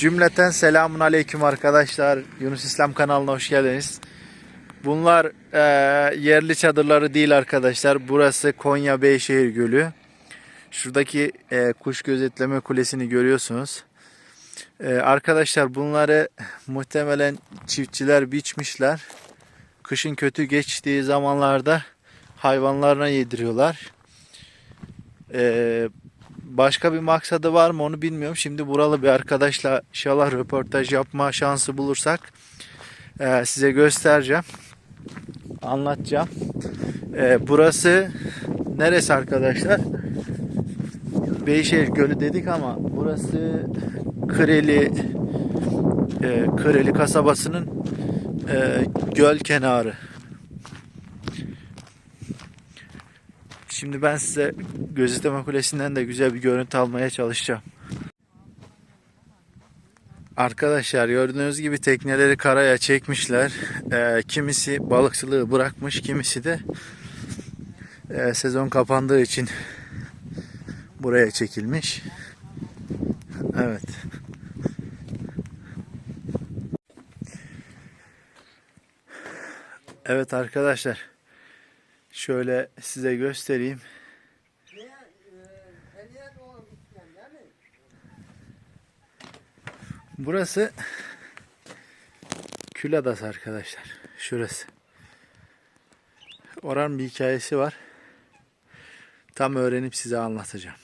Cümleten selamun aleyküm arkadaşlar. Yunus İslam kanalına hoş geldiniz. Bunlar e, yerli çadırları değil arkadaşlar. Burası Konya Beyşehir Gölü. Şuradaki e, kuş gözetleme kulesini görüyorsunuz. E, arkadaşlar bunları muhtemelen çiftçiler biçmişler. Kışın kötü geçtiği zamanlarda hayvanlarına yediriyorlar. E, başka bir maksadı var mı onu bilmiyorum. Şimdi buralı bir arkadaşla inşallah röportaj yapma şansı bulursak e, size göstereceğim. Anlatacağım. E, burası neresi arkadaşlar? Beyşehir Gölü dedik ama burası Kıreli e, Kıreli kasabasının e, göl kenarı. Şimdi ben size gözetleme kulesinden de güzel bir görüntü almaya çalışacağım. Arkadaşlar gördüğünüz gibi tekneleri karaya çekmişler. Ee, kimisi balıkçılığı bırakmış, kimisi de e, sezon kapandığı için buraya çekilmiş. Evet. Evet arkadaşlar. Şöyle size göstereyim. Burası Kül Adası arkadaşlar. Şurası. Oranın bir hikayesi var. Tam öğrenip size anlatacağım.